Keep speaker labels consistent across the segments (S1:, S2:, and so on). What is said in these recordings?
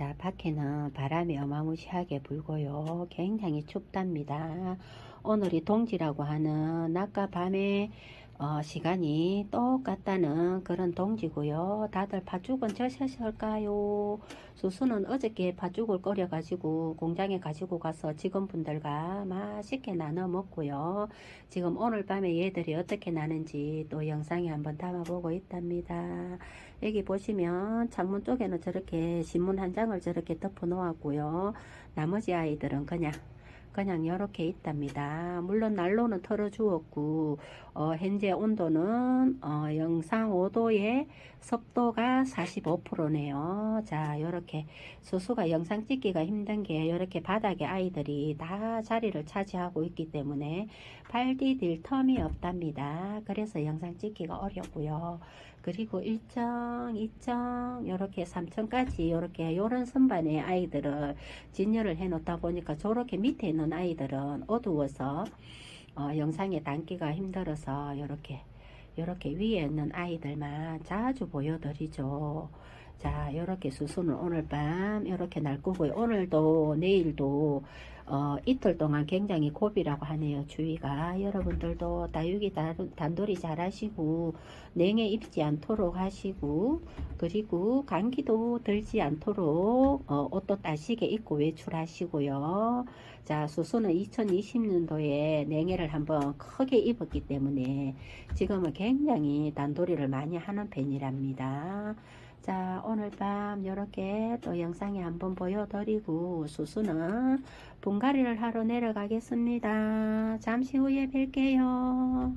S1: 자, 밖에는 바람이 어마무시하게 불고요. 굉장히 춥답니다. 오늘이 동지라고 하는 낮과 밤의 어, 시간이 똑같다는 그런 동지고요. 다들 팥죽은 저셨을까요? 수수는 어저께 팥죽을 끓여가지고 공장에 가지고 가서 직원분들과 맛있게 나눠 먹고요. 지금 오늘 밤에 얘들이 어떻게 나는지 또 영상에 한번 담아보고 있답니다. 여기 보시면 창문 쪽에는 저렇게 신문 한 장을 저렇게 덮어 놓았고요. 나머지 아이들은 그냥 그냥 이렇게 있답니다. 물론 난로는 털어 주었고 어, 현재 온도는 어, 영상 5도에 습도가 45%네요. 자, 이렇게 수수가 영상 찍기가 힘든 게 이렇게 바닥에 아이들이 다 자리를 차지하고 있기 때문에 발 디딜 텀이 없답니다. 그래서 영상 찍기가 어렵고요. 그리고 1정, 2정, 이렇게 3층까지 이렇게 요런 선반의 아이들을 진열을 해 놓다 보니까 저렇게 밑에 있는 아이들은 어두워서 어, 영상에 담기가 힘들어서 이렇게 이렇게 위에 있는 아이들만 자주 보여드리죠. 자, 이렇게 수수는 오늘 밤 이렇게 날 거고요. 오늘도 내일도 어, 이틀 동안 굉장히 고비라고 하네요. 주의가 여러분들도 다육이 단- 단돌이 잘 하시고 냉해 입지 않도록 하시고 그리고 감기도 들지 않도록 어, 옷도 따시게 입고 외출하시고요. 자, 수수는 2020년도에 냉해를 한번 크게 입었기 때문에 지금은 굉장히 단도리를 많이 하는 편이랍니다. 자, 오늘 밤 이렇게 또 영상에 한번 보여드리고 수수는 분갈이를 하러 내려가겠습니다. 잠시 후에 뵐게요.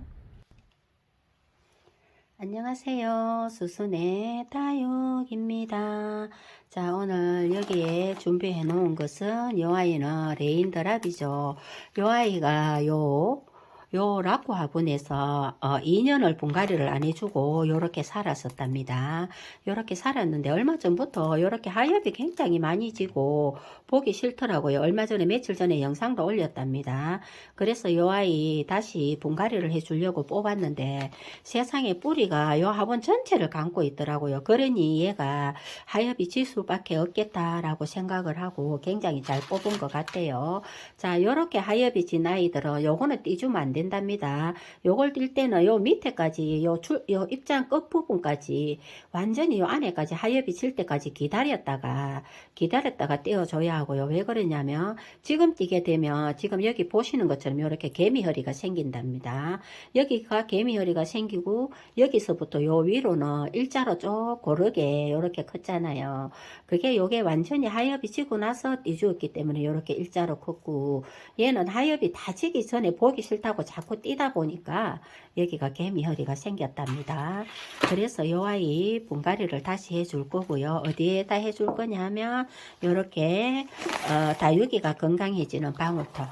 S1: 안녕하세요. 수순의 다육입니다. 자, 오늘 여기에 준비해 놓은 것은 요 아이는 레인 드랍이죠. 요 아이가 요, 요 라쿠 화분에서 어, 2년을 분갈이를 안 해주고 요렇게 살았었답니다. 요렇게 살았는데 얼마 전부터 요렇게 하엽이 굉장히 많이 지고 보기 싫더라고요. 얼마 전에 며칠 전에 영상도 올렸답니다. 그래서 요 아이 다시 분갈이를 해주려고 뽑았는데 세상에 뿌리가 요 화분 전체를 감고 있더라고요. 그러니 얘가 하엽이 질 수밖에 없겠다라고 생각을 하고 굉장히 잘 뽑은 것 같아요. 자, 요렇게 하엽이 진 아이들은 요거는 띄주면 안 된답니다. 요걸 뛸 때는 요 밑에까지 요 줄, 요 입장 끝 부분까지 완전히 요 안에까지 하엽이 질 때까지 기다렸다가 기다렸다가 떼어줘야 하고요. 왜 그러냐면 지금 뛰게 되면 지금 여기 보시는 것처럼 이렇게 개미허리가 생긴답니다. 여기가 개미허리가 생기고 여기서부터 요 위로는 일자로 쭉 고르게 이렇게 컸잖아요. 그게 요게 완전히 하엽이 지고 나서 띄주었기 때문에 이렇게 일자로 컸고 얘는 하엽이 다 지기 전에 보기 싫다고 자꾸 뛰다 보니까 여기가 개미허리가 생겼답니다. 그래서 요 아이 분갈이를 다시 해줄 거고요. 어디에다 해줄 거냐 하면 요렇게 어, 다육이가 건강해지는 방울토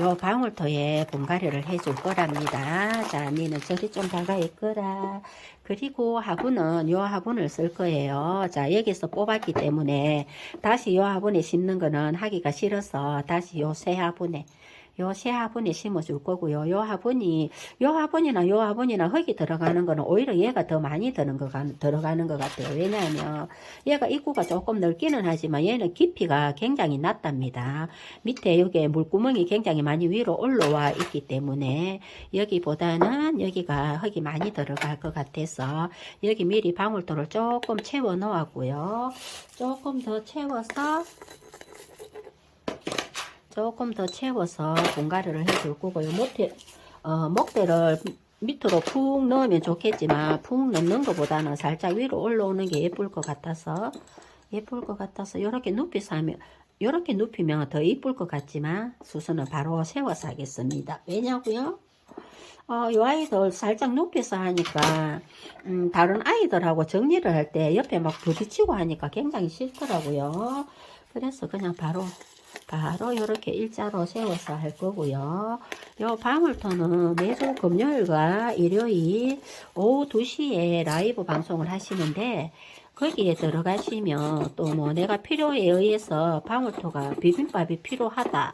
S1: 요 방울토에 분갈이를 해줄 거랍니다. 자, 니는 저리 좀 다가 있거라. 그리고 화분은 요 화분을 쓸 거예요. 자, 여기서 뽑았기 때문에 다시 요 화분에 심는 거는 하기가 싫어서 다시 요 새 화분에 요 새 화분에 심어줄 거고요. 요 화분이 요 화분이나 요 화분이나 흙이 들어가는 거는 오히려 얘가 더 많이 드는 거 들어가는 것 같아요. 왜냐하면 얘가 입구가 조금 넓기는 하지만 얘는 깊이가 굉장히 낮답니다. 밑에 여기 물구멍이 굉장히 많이 위로 올라와 있기 때문에 여기보다는 여기가 흙이 많이 들어갈 것 같아서 여기 미리 방울토를 조금 채워 놓았고요. 조금 더 채워서 조금 더 채워서 분갈이를 해줄 거고요. 목대, 어, 목대를 밑으로 푹 넣으면 좋겠지만 푹 넣는 것보다는 살짝 위로 올라오는 게 예쁠 것 같아서 예쁠 것 같아서 이렇게 눕혀서 하면 이렇게 눕히면 더 이쁠 것 같지만 수선은 바로 세워서 하겠습니다. 왜냐고요? 어, 이 아이들 살짝 눕혀서 하니까 음, 다른 아이들하고 정리를 할 때 옆에 막 부딪히고 하니까 굉장히 싫더라고요. 그래서 그냥 바로 바로 이렇게 일자로 세워서 할 거고요. 요 방울토는 매주 금요일과 일요일 오후 2시에 라이브 방송을 하시는데 거기에 들어가시면 또 뭐 내가 필요에 의해서 방울토가 비빔밥이 필요하다.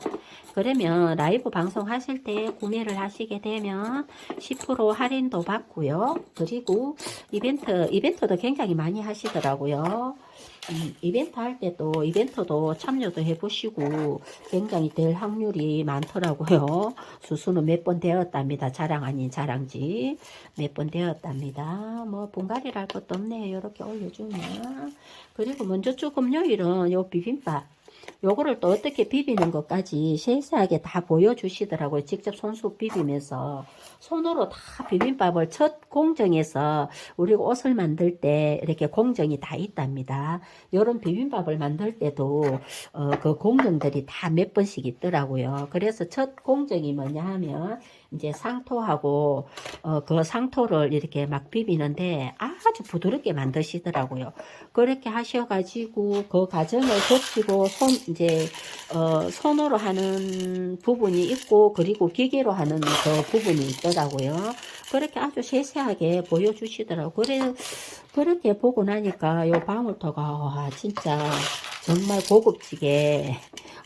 S1: 그러면 라이브 방송 하실 때 구매를 하시게 되면 10% 할인도 받고요. 그리고 이벤트, 이벤트도 굉장히 많이 하시더라고요. 음, 이벤트 할 때도 이벤트도 참여도 해보시고 굉장히 될 확률이 많더라고요. 수수는 몇 번 되었답니다. 자랑 아닌 자랑지 몇 번 되었답니다. 뭐 분갈이를 할 것도 없네요. 이렇게 올려주면 그리고 먼저 주 금요일은 요 비빔밥 요거를 또 어떻게 비비는 것까지 세세하게 다 보여주시더라고요. 직접 손수 비비면서 손으로 다 비빔밥을 첫 공정에서 우리가 옷을 만들 때 이렇게 공정이 다 있답니다. 요런 비빔밥을 만들 때도 어, 그 공정들이 다 몇 번씩 있더라고요. 그래서 첫 공정이 뭐냐 하면 이제 상토하고 어, 그 상토를 이렇게 막 비비는데 아주 부드럽게 만드시더라고요. 그렇게 하셔가지고 그 과정을 거치고 손 이제 어, 손으로 하는 부분이 있고 그리고 기계로 하는 그 부분이 있 더라고요. 그렇게 아주 세세하게 보여주시더라고요. 그래 그렇게 보고 나니까 요 방울토가 와 진짜 정말 고급지게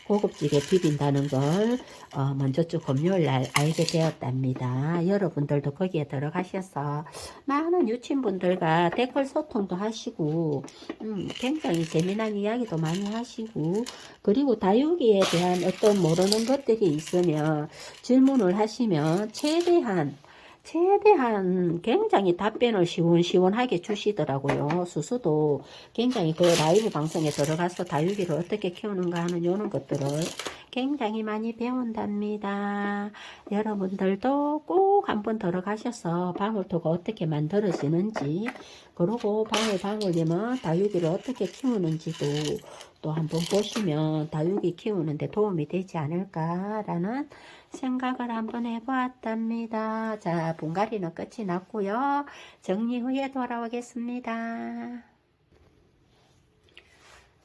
S1: 고급지게 비빈다는 걸 어, 먼저 주 금요일 날 알게 되었답니다. 여러분들도 거기에 들어가셔서 많은 유치분들과 댓글 소통도 하시고 음, 굉장히 재미난 이야기도 많이 하시고 그리고 다육이에 대한 어떤 모르는 것들이 있으면 질문을 하시면 최대한 최대한 굉장히 답변을 시원시원하게 주시더라고요. 수수도 굉장히 그 라이브 방송에 들어가서 다육이를 어떻게 키우는가 하는 요런 것들을 굉장히 많이 배운답니다. 여러분들도 꼭 한번 들어가셔서 방울토가 어떻게 만들어지는지 그리고 방울 방울님은 다육이를 어떻게 키우는지도 또 한번 보시면 다육이 키우는데 도움이 되지 않을까라는 생각을 한번 해보았답니다. 자, 분갈이는 끝이 났고요. 정리 후에 돌아오겠습니다.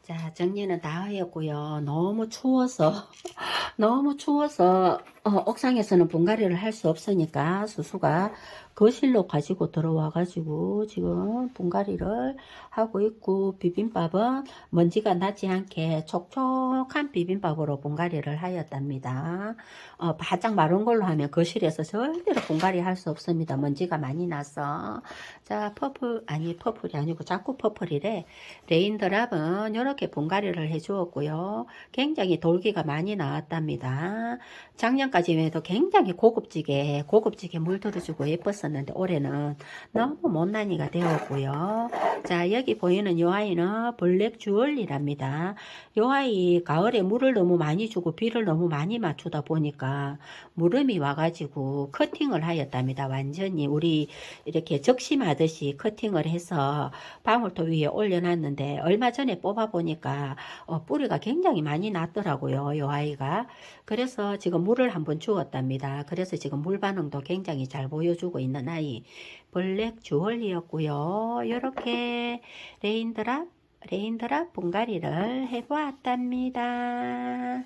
S1: 자, 정리는 다 하였고요. 너무 추워서, 너무 추워서, 어, 옥상에서는 분갈이를 할 수 없으니까 수수가 거실로 가지고 들어와 가지고 지금 분갈이를 하고 있고, 비빔밥은 먼지가 나지 않게 촉촉한 비빔밥으로 분갈이를 하였답니다. 어, 바짝 마른 걸로 하면 거실에서 절대로 분갈이 할 수 없습니다. 먼지가 많이 나서. 자, 퍼플, 아니, 퍼플이 아니고 자꾸 퍼플이래. 레인드랍은 이렇게 분갈이를 해주었고요. 굉장히 돌기가 많이 나왔답니다. 작년까지만 해도 굉장히 고급지게, 고급지게 물들어주고 예뻤 었는데 올해는 너무 못난이가 되었고요. 자, 여기 보이는 요 아이는 블랙 주얼리랍니다. 요 아이 가을에 물을 너무 많이 주고 비를 너무 많이 맞추다 보니까 무름이 와가지고 커팅을 하였답니다. 완전히 우리 이렇게 적심하듯이 커팅을 해서 방울토 위에 올려놨는데 얼마 전에 뽑아보니까 어, 뿌리가 굉장히 많이 났더라고요. 요 아이가. 그래서 지금 물을 한번 주었답니다. 그래서 지금 물 반응도 굉장히 잘 보여주고 있는 아이. 블랙 주얼리였고요. 이렇게 레인드랍 레인드랍 분갈이를 해보았답니다.